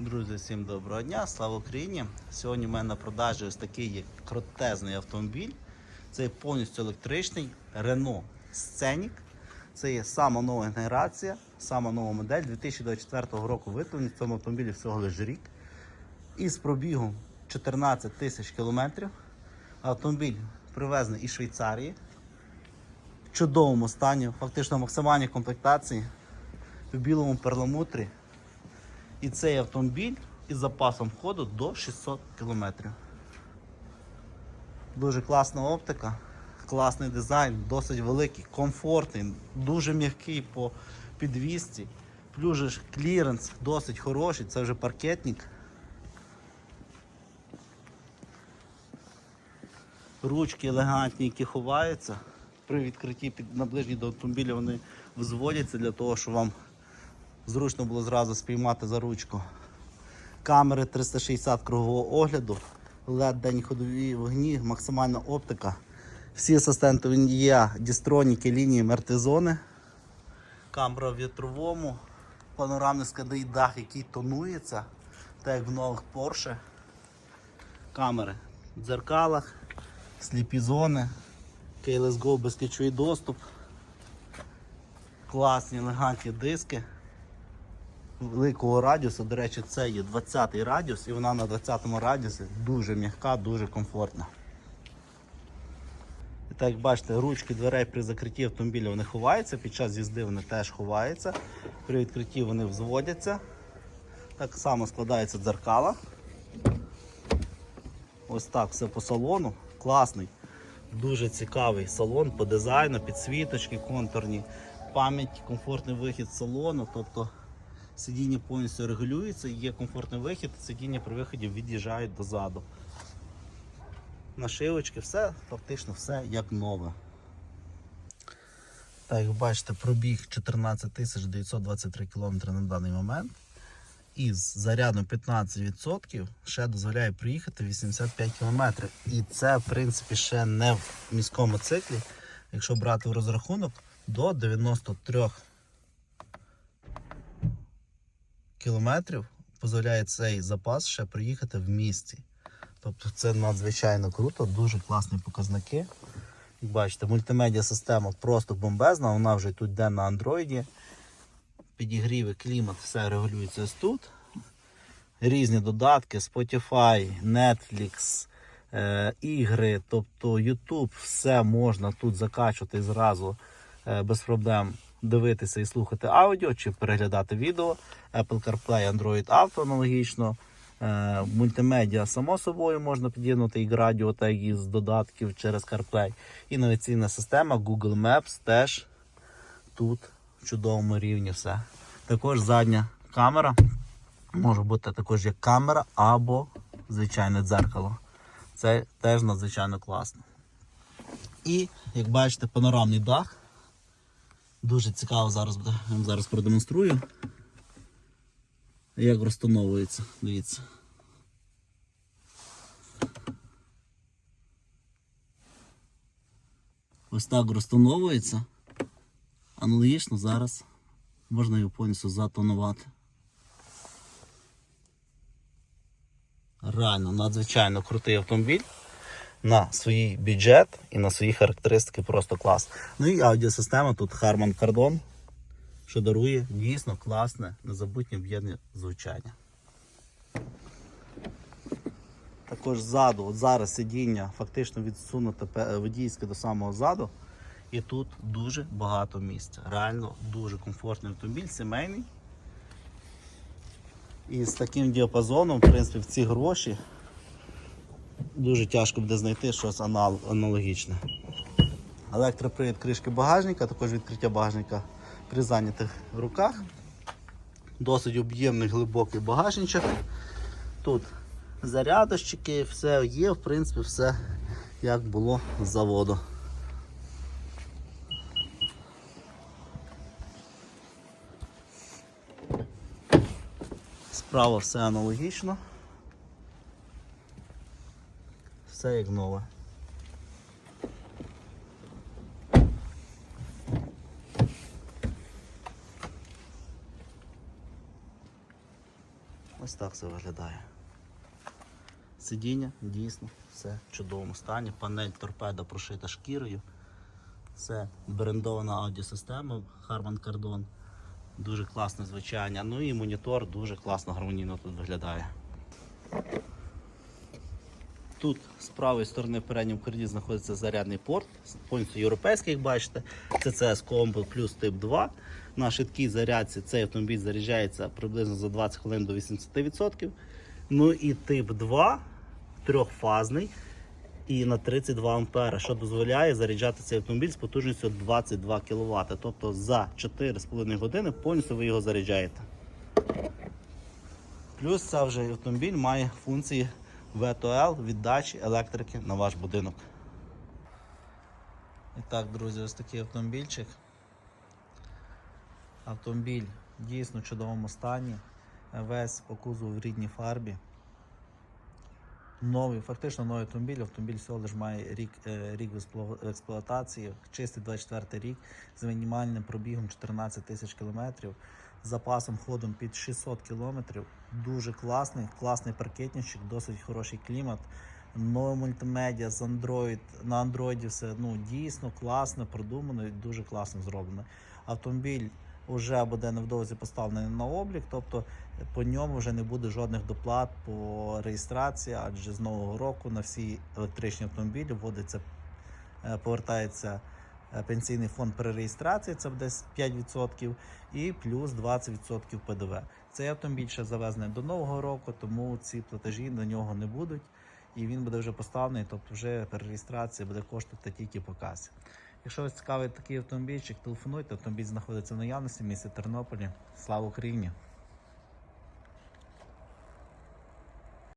Друзі, всім доброго дня, слава Україні! Сьогодні в мене на продажі ось такий є крутезний автомобіль. Це повністю електричний Renault Scenic. Це є сама нова генерація, сама нова модель 2024 року виготовлення. В цьому автомобілі всього лише рік. Із пробігом 14 тисяч кілометрів. Автомобіль привезений із Швейцарії. В чудовому стані, фактично максимальній комплектації, в білому перламутрі. І цей автомобіль із запасом ходу до 600 км. Дуже класна оптика, класний дизайн, досить великий, комфортний, дуже м'який по підвісці. Плюс кліренс досить хороший, це вже паркетник. Ручки елегантні, які ховаються. При відкритті під наближні до автомобіля вони взводяться для того, щоб вам зручно було зразу спіймати за ручку. Камери 360 кругового огляду, LED день ходові вогні, максимальна оптика. Всі асистенти є, дістроніки, лінії, мертизони. Камера в вітровому, панорамний складний дах, який тонується, так як в нових Porsche. Камери в дзеркалах, сліпі зони, Keyless Go безключовий доступ, класні елегантні диски великого радіусу. До речі, це є 20-й радіус і вона на 20-му радіусі дуже м'яка, дуже комфортна. І так як бачите, ручки дверей при закритті автомобіля вони ховаються, під час їзди вони теж ховаються, при відкритті вони взводяться. Так само складаються дзеркала. Ось так все по салону. Класний, дуже цікавий салон по дизайну, підсвіточки контурні, пам'ять, комфортний вихід з салону. Тобто Сидіння повністю регулюється, є комфортний вихід, сидіння при виході від'їжджають дозаду. Нашивочки, все, фактично все як нове. Так, як бачите, пробіг 14 923 км на даний момент. Із зарядом 15% ще дозволяє приїхати 85 км. І це, в принципі, ще не в міському циклі, якщо брати в розрахунок, до 93 кілометрів дозволяє цей запас ще приїхати в місті. Тобто це надзвичайно круто, дуже класні показники. Як бачите, мультимедіа система просто бомбезна, вона вже тут йде на андроїді. Підігріви, клімат, все регулюється тут. Різні додатки, Spotify, Netflix, е, ігри, тобто YouTube, все можна тут закачувати зразу е, без проблем дивитися і слухати аудіо чи переглядати відео. Apple CarPlay, Android Auto аналогічно. Е, Мультимедіа, само собою, можна під'єднати і радіо, так і з додатків через CarPlay. І навігаційна система Google Maps теж тут в чудовому рівні все. Також задня камера. Може бути також як камера або звичайне дзеркало. Це теж надзвичайно класно. І, як бачите, панорамний дах. Дуже цікаво зараз буде. Я вам зараз продемонструю. Як розтановується, дивіться. Ось так розтановується. Аналогічно зараз можна його повністю затонувати. Реально надзвичайно крутий автомобіль на свій бюджет і на свої характеристики просто клас. Ну і аудіосистема тут Harman Kardon, що дарує дійсно класне, незабутнє об'єднання звучання. Також ззаду, от зараз сидіння фактично відсунуте водійське до самого ззаду. І тут дуже багато місця. Реально дуже комфортний автомобіль, сімейний. І з таким діапазоном, в принципі, в ці гроші дуже тяжко буде знайти щось анал- аналогічне. Електропривід кришки багажника, також відкриття багажника при зайнятих руках. Досить об'ємний глибокий багажничок. Тут зарядочки, все є, в принципі, все як було з заводу. Справа все аналогічно. Все як нове. Ось так все виглядає. Сидіння дійсно все в чудовому стані. Панель торпеда прошита шкірою. Це брендована аудіосистема Harman Kardon. Дуже класне звучання. Ну і монітор дуже класно гармонійно тут виглядає. Тут з правої сторони в передньому корді знаходиться зарядний порт, повністю європейський, як бачите. CCS Combo плюс тип 2. На швидкій зарядці цей автомобіль заряджається приблизно за 20 хвилин до 80%. Ну і тип 2 трьохфазний і на 32 ампера, що дозволяє заряджати цей автомобіль з потужністю 22 кВт. Тобто за 4,5 години повністю ви його заряджаєте. Плюс цей вже автомобіль має функції ВТОЛ віддачі електрики на ваш будинок. І так, друзі, ось такий автомобільчик. Автомобіль дійсно в чудовому стані. Весь по кузову в рідній фарбі. Новий, фактично новий автомобіль. Автомобіль всього лиш має рік, е, рік в експлуатації, чистий 24 рік з мінімальним пробігом 14 тисяч кілометрів, запасом ходом під 600 кілометрів. Дуже класний, класний паркетничок, досить хороший клімат. Нове мультимедіа з Android, на Android все ну, дійсно класно, продумано і дуже класно зроблено. Автомобіль вже буде невдовзі поставлений на облік, тобто по ньому вже не буде жодних доплат по реєстрації, адже з нового року на всі електричні автомобілі вводиться, е, повертається пенсійний фонд при реєстрації, це буде 5% і плюс 20% ПДВ. Цей автомобіль ще завезений до нового року, тому ці платежі на нього не будуть. І він буде вже поставлений, тобто вже перереєстрація буде коштувати тільки по касі. Якщо вас цікавить такий автомобільчик, телефонуйте. Автомобіль знаходиться в наявності в місті Тернополі. Слава Україні!